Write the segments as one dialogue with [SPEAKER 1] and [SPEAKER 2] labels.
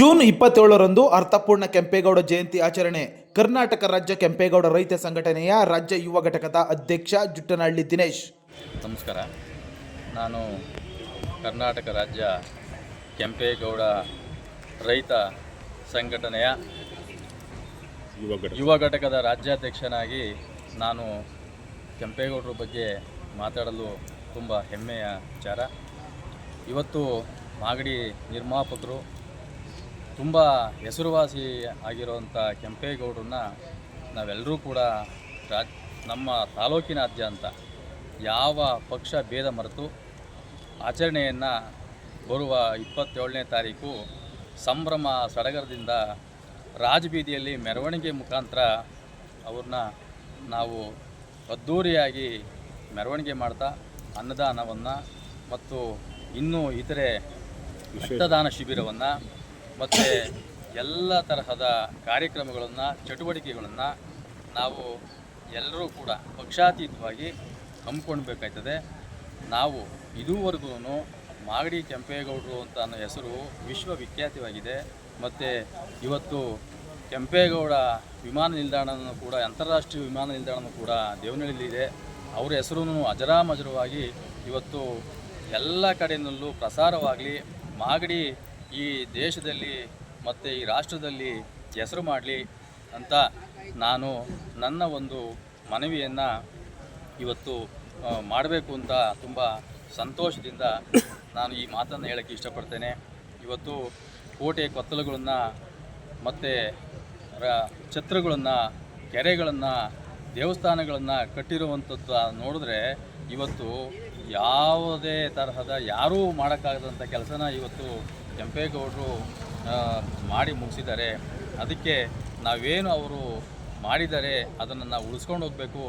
[SPEAKER 1] June ಇಪ್ಪತ್ತೇಳರಂದು ಅರ್ಥಪೂರ್ಣ ಕೆಂಪೇಗೌಡ ಜಯಂತಿ ಆಚರಣೆ. ಕರ್ನಾಟಕ ರಾಜ್ಯ ಕೆಂಪೇಗೌಡ ರೈತ ಸಂಘಟನೆಯ ರಾಜ್ಯ ಯುವ ಘಟಕದ ಅಧ್ಯಕ್ಷ ಜುಟ್ಟನಹಳ್ಳಿ ದಿನೇಶ್.
[SPEAKER 2] ನಮಸ್ಕಾರ. ನಾನು ಕರ್ನಾಟಕ ರಾಜ್ಯ ಕೆಂಪೇಗೌಡ ರೈತ ಸಂಘಟನೆಯ ಯುವ ಘಟಕದ ರಾಜ್ಯಾಧ್ಯಕ್ಷನಾಗಿ ನಾನು ಕೆಂಪೇಗೌಡರ ಬಗ್ಗೆ ಮಾತಾಡಲು ತುಂಬ ಹೆಮ್ಮೆಯ ವಿಚಾರ. ಇವತ್ತು ಮಾಗಡಿ ನಿರ್ಮಾಪಕರು ತುಂಬ ಹೆಸರುವಾಸಿ ಆಗಿರುವಂಥ ಕೆಂಪೇಗೌಡರನ್ನ ನಾವೆಲ್ಲರೂ ಕೂಡ ರಾಜ್ ನಮ್ಮ ತಾಲೂಕಿನಾದ್ಯಂತ ಯಾವ ಪಕ್ಷ ಭೇದ ಮರೆತು ಆಚರಣೆಯನ್ನು ಬರುವ ಇಪ್ಪತ್ತೇಳನೇ ತಾರೀಕು ಸಂಭ್ರಮ ಸಡಗರದಿಂದ ರಾಜಬೀದಿಯಲ್ಲಿ ಮೆರವಣಿಗೆ ಮುಖಾಂತರ ಅವ್ರನ್ನ ನಾವು ಅದ್ಧೂರಿಯಾಗಿ ಮೆರವಣಿಗೆ ಮಾಡ್ತಾ ಅನ್ನದಾನವನ್ನು ಮತ್ತು ಇನ್ನೂ ಇತರೆ ರಕ್ತದಾನ ಶಿಬಿರವನ್ನು ಮತ್ತು ಎಲ್ಲ ತರಹದ ಕಾರ್ಯಕ್ರಮಗಳನ್ನು, ಚಟುವಟಿಕೆಗಳನ್ನು ನಾವು ಎಲ್ಲರೂ ಕೂಡ ಪಕ್ಷಾತೀತವಾಗಿ ಹಮ್ಮಿಕೊಳ್ಬೇಕಾಯ್ತದೆ. ನಾವು ಇದುವರೆಗೂ ಮಾಗಡಿ ಕೆಂಪೇಗೌಡರು ಅಂತ ಅನ್ನೋ ಹೆಸರು ವಿಶ್ವವಿಖ್ಯಾತವಾಗಿದೆ. ಮತ್ತು ಇವತ್ತು ಕೆಂಪೇಗೌಡ ವಿಮಾನ ನಿಲ್ದಾಣನೂ ಕೂಡ, ಅಂತಾರಾಷ್ಟ್ರೀಯ ವಿಮಾನ ನಿಲ್ದಾಣನೂ ಕೂಡ ದೇವನಹಳ್ಳಿಯಲ್ಲಿದೆ ಅವರ ಹೆಸರು ಅಜರಾಮಜರವಾಗಿ ಇವತ್ತು ಎಲ್ಲ ಕಡೆಯಲ್ಲೂ ಪ್ರಸಾರವಾಗಲಿ, ಮಾಗಡಿ ಈ ದೇಶದಲ್ಲಿ ಮತ್ತು ಈ ರಾಷ್ಟ್ರದಲ್ಲಿ ಹೆಸರು ಮಾಡಲಿ ಅಂತ ನಾನು ನನ್ನ ಒಂದು ಮನವಿಯನ್ನು ಇವತ್ತು ಮಾಡಬೇಕು ಅಂತ ತುಂಬ ಸಂತೋಷದಿಂದ ನಾನು ಈ ಮಾತನ್ನು ಹೇಳೋಕ್ಕೆ ಇಷ್ಟಪಡ್ತೇನೆ. ಇವತ್ತು ಕೋಟೆ ಕೊತ್ತಲುಗಳನ್ನು ಮತ್ತು ಛತ್ರಗಳನ್ನು, ಕೆರೆಗಳನ್ನು, ದೇವಸ್ಥಾನಗಳನ್ನು ಕಟ್ಟಿರುವಂಥದ್ದು ನೋಡಿದ್ರೆ ಇವತ್ತು ಯಾವುದೇ ತರಹದ ಯಾರೂ ಮಾಡೋಕ್ಕಾಗದಂಥ ಕೆಲಸನ ಇವತ್ತು ಕೆಂಪೇಗೌಡರು ಮಾಡಿ ಮುಗಿಸಿದ್ದಾರೆ. ಅದಕ್ಕೆ ನಾವೇನು ಅವರು ಮಾಡಿದ್ದಾರೆ ಅದನ್ನು ನಾವು ಉಳಿಸ್ಕೊಂಡು ಹೋಗಬೇಕು.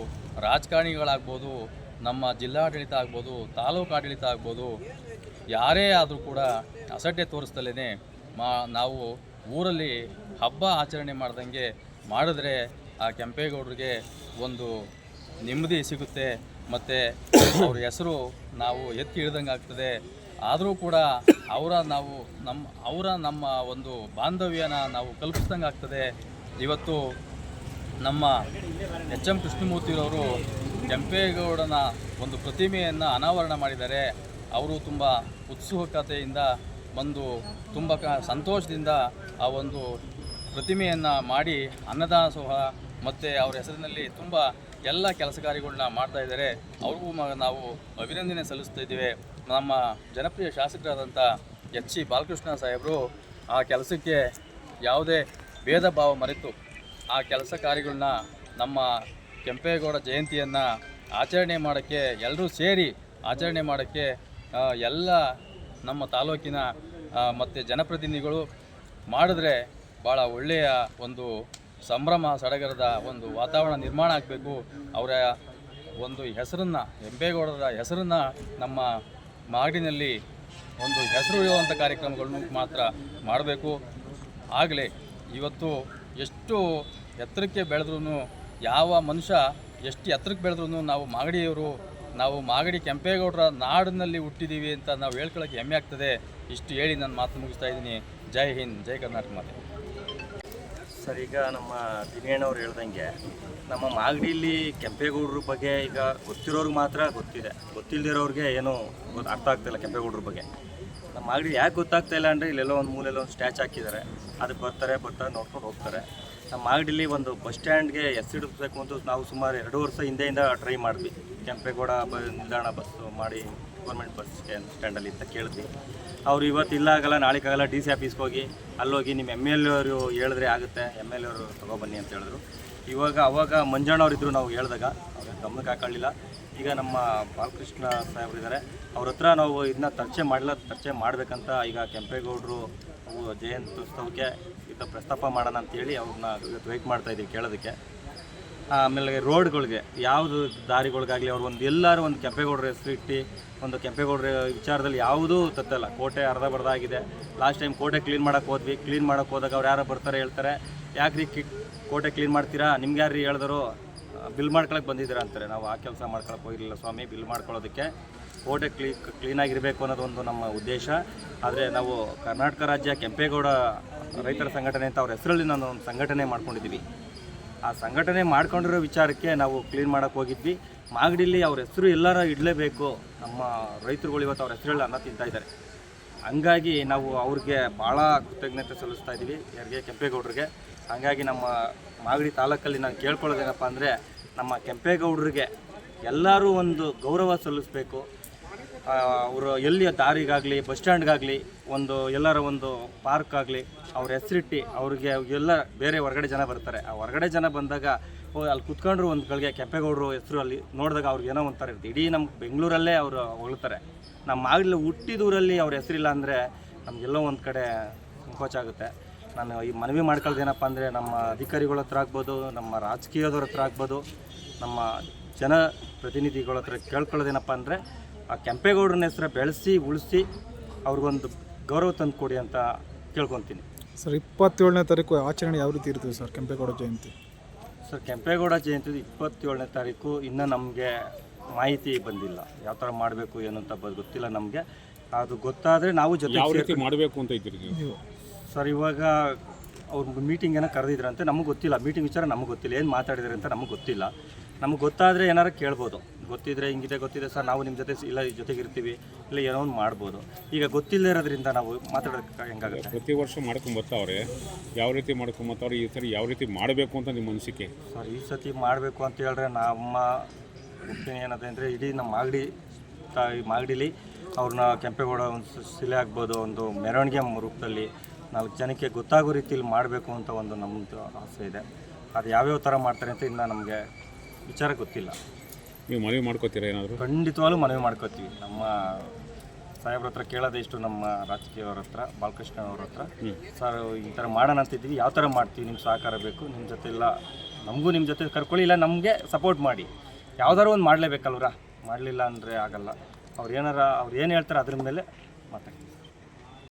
[SPEAKER 2] ರಾಜಕಾರಣಿಗಳಾಗ್ಬೋದು, ನಮ್ಮ ಜಿಲ್ಲಾಡಳಿತ ಆಗ್ಬೋದು, ತಾಲೂಕು ಆಡಳಿತ ಆಗ್ಬೋದು, ಯಾರೇ ಆದರೂ ಕೂಡ ಅಸಡ್ಡೆ ತೋರಿಸ್ದಲೇ ಮಾ, ನಾವು ಊರಲ್ಲಿ ಹಬ್ಬ ಆಚರಣೆ ಮಾಡ್ದಂಗೆ ಮಾಡಿದ್ರೆ ಆ ಕೆಂಪೇಗೌಡರಿಗೆ ಒಂದು ನೆಮ್ಮದಿ ಸಿಗುತ್ತೆ. ಮತ್ತು ಅವ್ರ ಹೆಸರು ನಾವು ಎತ್ತಿ ಹಿಡ್ದಂಗೆ ಆಗ್ತದೆ. ಆದರೂ ಕೂಡ ಅವರ ನಾವು ನಮ್ಮ, ಅವರ ನಮ್ಮ ಒಂದು ಬಾಂಧವ್ಯನ ನಾವು ಕಲ್ಪಿಸ್ದಂಗೆ ಆಗ್ತದೆ. ಇವತ್ತು ನಮ್ಮ ಎಚ್ ಎಂ ಕೃಷ್ಣಮೂರ್ತಿರವರು ಕೆಂಪೇಗೌಡನ ಒಂದು ಪ್ರತಿಮೆಯನ್ನು ಅನಾವರಣ ಮಾಡಿದ್ದಾರೆ. ಅವರು ತುಂಬ ಉತ್ಸುಕತೆಯಿಂದ ಬಂದು ತುಂಬ ಕ, ಸಂತೋಷದಿಂದ ಆ ಒಂದು ಪ್ರತಿಮೆಯನ್ನು ಮಾಡಿ ಅನ್ನದಾಸೋಹ ಮತ್ತು ಅವ್ರ ಹೆಸರಿನಲ್ಲಿ ತುಂಬ ಎಲ್ಲ ಕೆಲಸ ಕಾರ್ಯಗಳನ್ನ ಮಾಡ್ತಾ ಇದ್ದಾರೆ. ಅವ್ರಿಗೂ ನಾವು ಅಭಿನಂದನೆ ಸಲ್ಲಿಸ್ತಾ ಇದ್ದೇವೆ. ನಮ್ಮ ಜನಪ್ರಿಯ ಶಾಸಕರಾದಂಥ ಎಚ್ ಸಿ ಬಾಲಕೃಷ್ಣ ಸಾಹೇಬರು ಆ ಕೆಲಸಕ್ಕೆ ಯಾವುದೇ ಭೇದ ಭಾವ ಮರೆತು ಆ ಕೆಲಸ ಕಾರ್ಯಗಳನ್ನ ನಮ್ಮ ಕೆಂಪೇಗೌಡ ಜಯಂತಿಯನ್ನು ಆಚರಣೆ ಮಾಡೋಕ್ಕೆ ಎಲ್ಲರೂ ಸೇರಿ ಆಚರಣೆ ಮಾಡೋಕ್ಕೆ ಎಲ್ಲ ನಮ್ಮ ತಾಲೂಕಿನ ಮತ್ತು ಜನಪ್ರತಿನಿಧಿಗಳು ಮಾಡಿದ್ರೆ ಭಾಳ ಒಳ್ಳೆಯ ಒಂದು ಸಂಭ್ರಮ ಸಡಗರದ ಒಂದು ವಾತಾವರಣ ನಿರ್ಮಾಣ ಆಗಬೇಕು. ಅವರ ಒಂದು ಹೆಸರನ್ನು, ಕೆಂಪೇಗೌಡರ ಹೆಸರನ್ನು ನಮ್ಮ ಮಾಗಡಿನಲ್ಲಿ ಒಂದು ಹೆಸರು ಇರುವಂಥ ಕಾರ್ಯಕ್ರಮಗಳನ್ನು ಮಾತ್ರ ಮಾಡಬೇಕು. ಆಗಲೇ ಇವತ್ತು ಎಷ್ಟು ಎತ್ತರಕ್ಕೆ ಬೆಳೆದ್ರೂ ಯಾವ ಮನುಷ್ಯ ಎಷ್ಟು ಎತ್ತರಕ್ಕೆ ಬೆಳೆದ್ರೂ ನಾವು ಮಾಗಡಿಯವರು, ನಾವು ಮಾಗಡಿ ಕೆಂಪೇಗೌಡರ ನಾಡಿನಲ್ಲಿ ಹುಟ್ಟಿದ್ದೀವಿ ಅಂತ ನಾವು ಹೇಳ್ಕೊಳ್ಳೋಕೆ ಹೆಮ್ಮೆ ಆಗ್ತದೆ. ಇಷ್ಟು ಹೇಳಿ ನಾನು ಮಾತು ಮುಗಿಸ್ತಾ ಇದ್ದೀನಿ. ಜೈ ಹಿಂದ್, ಜೈ ಕರ್ನಾಟಕ ಮಾತೆ.
[SPEAKER 3] ಸರ್, ಈಗ ನಮ್ಮ ದಿನೇಣ್ಣವ್ರು ಹೇಳ್ದಂಗೆ ನಮ್ಮ ಮಾಗಡಿಲಿ ಕೆಂಪೇಗೌಡರ ಬಗ್ಗೆ ಈಗ ಗೊತ್ತಿರೋರ್ಗೆ ಮಾತ್ರ ಗೊತ್ತಿದೆ. ಗೊತ್ತಿಲ್ಲದಿರೋರಿಗೆ ಏನು ಗೊತ್ತು ಅರ್ಥ ಆಗ್ತಿಲ್ಲ ಕೆಂಪೇಗೌಡರ ಬಗ್ಗೆ. ನಮ್ಮ ಮಾಗಡಿ ಯಾಕೆ ಗೊತ್ತಾಗ್ತಾ ಇಲ್ಲ ಅಂದರೆ ಇಲ್ಲೆಲ್ಲೋ ಒಂದು ಮೂಲೆಲ್ಲ ಒಂದು ಸ್ಟ್ಯಾಚ್ ಹಾಕಿದ್ದಾರೆ ಅದಕ್ಕೆ ಬರ್ತಾರೆ ಬರ್ತಾರೆ, ನೋಡ್ಕೊಂಡು ಹೋಗ್ತಾರೆ. ನಮ್ಮ ಮಾಗಡಿಲಿ ಒಂದು ಬಸ್ ಸ್ಟ್ಯಾಂಡ್ಗೆ ಹೆಸರಿಡಬೇಕು ಅಂತ ನಾವು ಸುಮಾರು ಎರಡು ವರ್ಷ ಹಿಂದೆಯಿಂದ ಟ್ರೈ ಮಾಡಿದ್ವಿ. ಕೆಂಪೇಗೌಡ ಬ ನಿಲ್ದಾಣ ಬಸ್ಸು ಮಾಡಿ ಗೌರ್ಮೆಂಟ್ ಬಸ್ ಸ್ಟ್ಯಾಂಡ್ ಸ್ಟ್ಯಾಂಡಲ್ಲಿ ಅಂತ ಕೇಳಿದ್ವಿ. ಅವ್ರು ಇವತ್ತು ಇಲ್ಲ ಆಗಲ್ಲ ನಾಳೆಗಾಗಲ್ಲ ಡಿ ಸಿ ಆಫೀಸ್ಗೆ ಹೋಗಿ, ಅಲ್ಲೋಗಿ ನಿಮ್ಮ ಎಂ ಎಲ್ ಅವರು ಹೇಳಿದ್ರೆ ಆಗುತ್ತೆ. ಎಂ ಎಲ್ ಅವರು ತೊಗೊಬನ್ನಿ ಅಂತ ಹೇಳಿದ್ರು. ಇವಾಗ ಅವಾಗ ಮಂಜಣ್ಣವ್ರು ಅವರಿದ್ದರು ನಾವು ಹೇಳಿದಾಗ ಅವ್ರಿಗೆ ಗಮನಕ್ಕೆ ಹಾಕೊಳ್ಳಿಲ್ಲ. ಈಗ ನಮ್ಮ ಬಾಲಕೃಷ್ಣ ಸಾಹೇಬ್ರು ಇದ್ದಾರೆ ಅವ್ರ ಹತ್ರ ನಾವು ಇದನ್ನ ಚರ್ಚೆ ಮಾಡಲ, ಚರ್ಚೆ ಮಾಡಬೇಕಂತ ಈಗ ಕೆಂಪೇಗೌಡರು ಜಯಂತ್ಯುತ್ಸವಕ್ಕೆ ಈಗ ಪ್ರಸ್ತಾಪ ಮಾಡೋಣ ಅಂತೇಳಿ ಅವ್ರನ್ನ ಇವತ್ತು ಮಾಡ್ತಾ ಇದ್ದೀವಿ ಕೇಳೋದಕ್ಕೆ. ಆಮೇಲೆ ರೋಡ್ಗಳಿಗೆ, ಯಾವುದು ದಾರಿಗಳಿಗಾಗಲಿ, ಅವ್ರು ಒಂದು ಎಲ್ಲರೂ ಒಂದು ಕೆಂಪೇಗೌಡರ ಹೆಸರು ಇಟ್ಟು, ಒಂದು ಕೆಂಪೇಗೌಡರ ವಿಚಾರದಲ್ಲಿ ಯಾವುದೂ ತತ್ತಲ್ಲ. ಕೋಟೆ ಅರ್ಧ ಬರ್ಧ ಆಗಿದೆ. ಲಾಸ್ಟ್ ಟೈಮ್ ಕೋಟೆ ಕ್ಲೀನ್ ಮಾಡೋಕ್ಕೆ ಹೋದ್ವಿ. ಕ್ಲೀನ್ ಮಾಡೋಕ್ಕೆ ಹೋದಾಗ ಅವ್ರು ಯಾರೋ ಬರ್ತಾರೆ ಹೇಳ್ತಾರೆ. ಯಾಕ್ರಿ ಕಿ ಕೋಟೆ ಕ್ಲೀನ್ ಮಾಡ್ತೀರಾ? ನಿಮ್ಗೆ ಯಾರು ಹೇಳಿದ್ರು? ಬಿಲ್ ಮಾಡ್ಕೊಳಕ್ಕೆ ಬಂದಿದ್ದೀರಾ ಅಂತಾರೆ. ನಾವು ಆ ಕೆಲಸ ಮಾಡ್ಕೊಳಕ್ಕೆ ಹೋಗಿರಲಿಲ್ಲ ಸ್ವಾಮಿ ಬಿಲ್ ಮಾಡ್ಕೊಳ್ಳೋದಕ್ಕೆ. ಕೋಟೆ ಕ್ಲೀ ಕ್ಲೀನಾಗಿರಬೇಕು ಅನ್ನೋದು ಒಂದು ನಮ್ಮ ಉದ್ದೇಶ. ಆದರೆ ನಾವು ಕರ್ನಾಟಕ ರಾಜ್ಯ ಕೆಂಪೇಗೌಡ ರೈತರ ಸಂಘಟನೆ ಅಂತ ಅವ್ರ ಹೆಸರಲ್ಲಿ ನಾನು ಒಂದು ಸಂಘಟನೆ ಮಾಡ್ಕೊಂಡಿದ್ದೀವಿ. ಆ ಸಂಘಟನೆ ಮಾಡ್ಕೊಂಡಿರೋ ವಿಚಾರಕ್ಕೆ ನಾವು ಕ್ಲೀನ್ ಮಾಡೋಕ್ಕೆ ಹೋಗಿದ್ವಿ. ಮಾಗಡಿಲಿ ಅವ್ರ ಹೆಸರು ಎಲ್ಲರೂ ಇಡಲೇಬೇಕು. ನಮ್ಮ ರೈತರುಗಳು ಇವತ್ತು ಅವ್ರ ಹೆಸರಲ್ಲಿ ಅನ್ನ ತಿಂತಾ ಇದ್ದಾರೆ. ಹಂಗಾಗಿ ನಾವು ಅವ್ರಿಗೆ ಭಾಳ ಕೃತಜ್ಞತೆ ಸಲ್ಲಿಸ್ತಾ ಇದ್ದೀವಿ ಯಾರಿಗೆ ಕೆಂಪೇಗೌಡರಿಗೆ. ಹಂಗಾಗಿ ನಮ್ಮ ಮಾಗಡಿ ತಾಲೂಕಲ್ಲಿ ನಾನು ಕೇಳ್ಕೊಳ್ಳೋದೇನಪ್ಪ ಅಂದರೆ, ನಮ್ಮ ಕೆಂಪೇಗೌಡರಿಗೆ ಎಲ್ಲರೂ ಒಂದು ಗೌರವ ಸಲ್ಲಿಸಬೇಕು. ಅವರು ಎಲ್ಲಿಯ ದಾರಿಗಾಗಲಿ, ಬಸ್ ಸ್ಟ್ಯಾಂಡ್ಗಾಗಲಿ, ಒಂದು ಎಲ್ಲರ ಒಂದು ಪಾರ್ಕ್ ಆಗಲಿ ಅವ್ರ ಹೆಸರಿಟ್ಟು, ಅವ್ರಿಗೆ ಎಲ್ಲ ಬೇರೆ ಹೊರಗಡೆ ಜನ ಬರ್ತಾರೆ. ಆ ಹೊರಗಡೆ ಜನ ಬಂದಾಗ ಅಲ್ಲಿ ಕುತ್ಕೊಂಡ್ರು ಒಂದು ಗಳಿಗೆ ಕೆಂಪೇಗೌಡರು ಹೆಸರು ಅಲ್ಲಿ ನೋಡಿದಾಗ ಅವ್ರಿಗೆ ಏನೋ ಒಂಥರ ಇರುತ್ತೆ ಇಡೀ ನಮ್ಮ ಬೆಂಗಳೂರಲ್ಲೇ ಅವರು ಹೊಗಳ್ತಾರೆ. ನಮ್ಮ ಆಗಲಿ ಹುಟ್ಟಿದೂರಲ್ಲಿ ಅವ್ರ ಹೆಸರಿಲ್ಲ ಅಂದರೆ ನಮಗೆಲ್ಲೋ ಒಂದು ಕಡೆ ಸಂಕೋಚ ಆಗುತ್ತೆ. ನಾನು ಈ ಮನವಿ ಮಾಡ್ಕೊಳ್ದೇನಪ್ಪ ಅಂದರೆ ನಮ್ಮ ಅಧಿಕಾರಿಗಳ ಹತ್ರ ಆಗ್ಬೋದು, ನಮ್ಮ ರಾಜಕೀಯದವ್ರ ಹತ್ರ ಆಗ್ಬೋದು, ನಮ್ಮ ಜನ ಪ್ರತಿನಿಧಿಗಳ ಹತ್ರ ಕೇಳ್ಕೊಳ್ಳೋದೇನಪ್ಪ ಅಂದರೆ ಆ ಕೆಂಪೇಗೌಡರನ್ನ ಹೆಸರು ಬೆಳೆಸಿ, ಉಳಿಸಿ ಅವ್ರಿಗೊಂದು ಗೌರವ ತಂದು ಕೊಡಿ ಅಂತ ಕೇಳ್ಕೊತೀನಿ.
[SPEAKER 4] ಸರ್, ಇಪ್ಪತ್ತೇಳನೇ ತಾರೀಕು ಆಚರಣೆ ಯಾವ ರೀತಿ ಇರ್ತದೆ ಸರ್, ಕೆಂಪೇಗೌಡ ಜಯಂತಿ?
[SPEAKER 3] ಸರ್ ಕೆಂಪೇಗೌಡ ಜಯಂತಿ ಇಪ್ಪತ್ತೇಳನೇ ತಾರೀಕು ಇನ್ನೂ ನಮಗೆ ಮಾಹಿತಿ ಬಂದಿಲ್ಲ. ಯಾವ ಥರ ಮಾಡಬೇಕು ಏನು ಅಂತ ಬ- ಗೊತ್ತಿಲ್ಲ ನಮಗೆ. ಅದು ಗೊತ್ತಾದರೆ ನಾವು ಜೊತೆ
[SPEAKER 5] ರೀತಿ ಮಾಡಬೇಕು ಅಂತ ಇದ್ದೀರಿ ನೀವು?
[SPEAKER 3] ಸರ್ ಇವಾಗ ಅವ್ರ ಮೀಟಿಂಗ್ ಏನೋ ಕರೆದಿದ್ರಂತೆ ನಮಗೆ ಗೊತ್ತಿಲ್ಲ. ಮೀಟಿಂಗ್ ವಿಚಾರ ನಮಗೆ ಗೊತ್ತಿಲ್ಲ. ಏನು ಮಾತಾಡಿದ್ರೆ ಅಂತ ನಮಗೆ ಗೊತ್ತಿಲ್ಲ. ನಮಗೆ ಗೊತ್ತಾದರೆ ಏನಾರು ಕೇಳ್ಬೋದು. ಗೊತ್ತಿದ್ರೆ ಹಿಂಗಿದೆ ಗೊತ್ತಿದೆ ಸರ್ ನಾವು ನಿಮ್ಮ ಜೊತೆ ಇಲ್ಲ ಈ ಜೊತೆಗೆ ಇರ್ತೀವಿ ಇಲ್ಲ ಏನೋ ಒಂದು ಮಾಡ್ಬೋದು. ಈಗ ಗೊತ್ತಿಲ್ಲದೆ ಇರೋದ್ರಿಂದ ನಾವು ಮಾತಾಡೋದಕ್ಕೆ ಹೆಂಗಾಗುತ್ತೆ?
[SPEAKER 5] ಪ್ರತಿ ವರ್ಷ ಮಾಡ್ಕೊಂಬರ್ತಾವ್ರೆ ಯಾವ ರೀತಿ ಮಾಡ್ಕೊಂಬರ್ತಾವ್ರೆ ಈ ಸರಿ ಯಾವ ರೀತಿ ಮಾಡಬೇಕು ಅಂತ ನಿಮ್ಮ ಅನಿಸಿಕೆ?
[SPEAKER 3] ಸರ್ ಈ ಸತಿ ಮಾಡಬೇಕು ಅಂತ ಹೇಳಿದ್ರೆ ನಮ್ಮ ಏನದೆ ಅಂದರೆ ಇಡೀ ನಮ್ಮ ಮಾಗಡಿ ಮಾಗಡಿಲಿ ಅವ್ರನ್ನ ಕೆಂಪೇಗೌಡ ಒಂದು ಶಿಲೆ ಆಗ್ಬೋದು ಒಂದು ಮೆರವಣಿಗೆ ರೂಪದಲ್ಲಿ ನಾಲ್ಕು ಜನಕ್ಕೆ ಗೊತ್ತಾಗೋ ರೀತಿಯಲ್ಲಿ ಮಾಡಬೇಕು ಅಂತ ಒಂದು ನಮ್ಮದು ಆಸೆ ಇದೆ. ಅದು ಯಾವ್ಯಾವ ಥರ ಮಾಡ್ತಾರೆ ಅಂತ ಇನ್ನೂ ನಮಗೆ ವಿಚಾರ ಗೊತ್ತಿಲ್ಲ.
[SPEAKER 5] ನೀವು ಮನವಿ ಮಾಡ್ಕೋತೀರಾ ಏನಾದರೂ?
[SPEAKER 3] ಖಂಡಿತವಾಗ್ಲೂ ಮನವಿ ಮಾಡ್ಕೋತೀವಿ. ನಮ್ಮ ಸಾಹೇಬ್ರ ಹತ್ರ ಕೇಳೋದೆ ಇಷ್ಟು ನಮ್ಮ ರಾಜಕೀಯವ್ರ ಹತ್ರ ಬಾಲಕೃಷ್ಣ ಅವ್ರ ಹತ್ರ. ಸರ್ ಈ ಥರ ಮಾಡೋಣ ಅಂತಿದ್ದೀವಿ ಯಾವ ಥರ ಮಾಡ್ತೀವಿ? ನಿಮ್ಮ ಸಹಕಾರ ಬೇಕು. ನಿಮ್ಮ ಜೊತೆ ಇಲ್ಲ. ನಮಗೂ ನಿಮ್ಮ ಜೊತೆ ಕರ್ಕೊಳ್ಳಿ. ಇಲ್ಲ ನಮಗೆ ಸಪೋರ್ಟ್ ಮಾಡಿ. ಯಾವ್ದಾರು ಒಂದು ಮಾಡಲೇಬೇಕಲ್ವ್ರ? ಮಾಡಲಿಲ್ಲ ಅಂದರೆ ಆಗಲ್ಲ. ಅವ್ರು ಏನಾರ ಅವ್ರು ಏನು ಹೇಳ್ತಾರೆ ಅದ್ರ ಮೇಲೆ ಮಾತಾಡ್ತೀವಿ